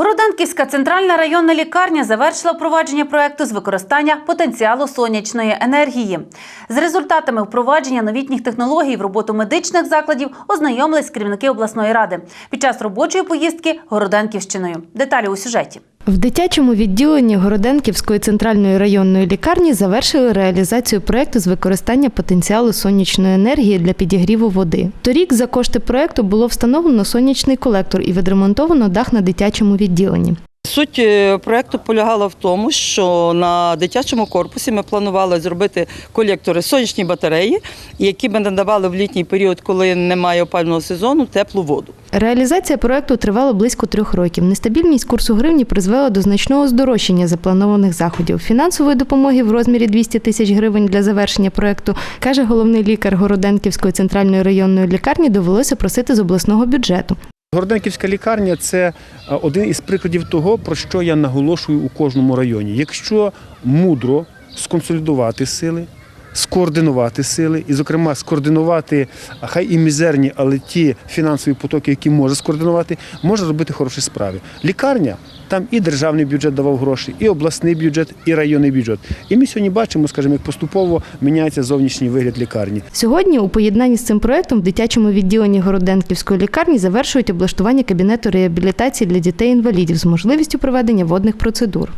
Городенківська центральна районна лікарня завершила впровадження проекту з використання потенціалу сонячної енергії. З результатами впровадження новітніх технологій в роботу медичних закладів ознайомились керівники обласної ради під час робочої поїздки Городенківщиною. Деталі у сюжеті. В дитячому відділенні Городенківської центральної районної лікарні завершили реалізацію проекту з використання потенціалу сонячної енергії для підігріву води. Торік за кошти проекту було встановлено сонячний колектор і відремонтовано дах на дитячому відділенні. Суть е, проекту полягала в тому, що на дитячому корпусі ми планували зробити колектори сонячні батареї, які би надавали в літній період, коли немає опального сезону, теплу воду. Реалізація проекту тривала близько трьох років. Нестабільність курсу гривні призвела до значного здорожчання запланованих заходів. Фінансової допомоги в розмірі 200 тисяч гривень для завершення проекту, каже головний лікар Городенківської центральної районної лікарні, довелося просити з обласного бюджету. Городенківська лікарня це е, один із прикладів того, про що я наголошую у кожному районі. Якщо мудро сконсолідувати сили, скоординувати сили, і, зокрема, скоординувати, а хай і мізерні, але ті фінансові потоки, які може скоординувати, може робити хороші справи. Лікарня там і державний бюджет давав гроші, і обласний бюджет, і районний бюджет. І ми сьогодні бачимо, скажімо, як поступово міняється зовнішній вигляд лікарні. Сьогодні у поєднанні з цим проектом в дитячому відділенні Городенківської лікарні завершують облаштування кабінету реабілітації для дітей-інвалідів з можливістю проведення водних процедур.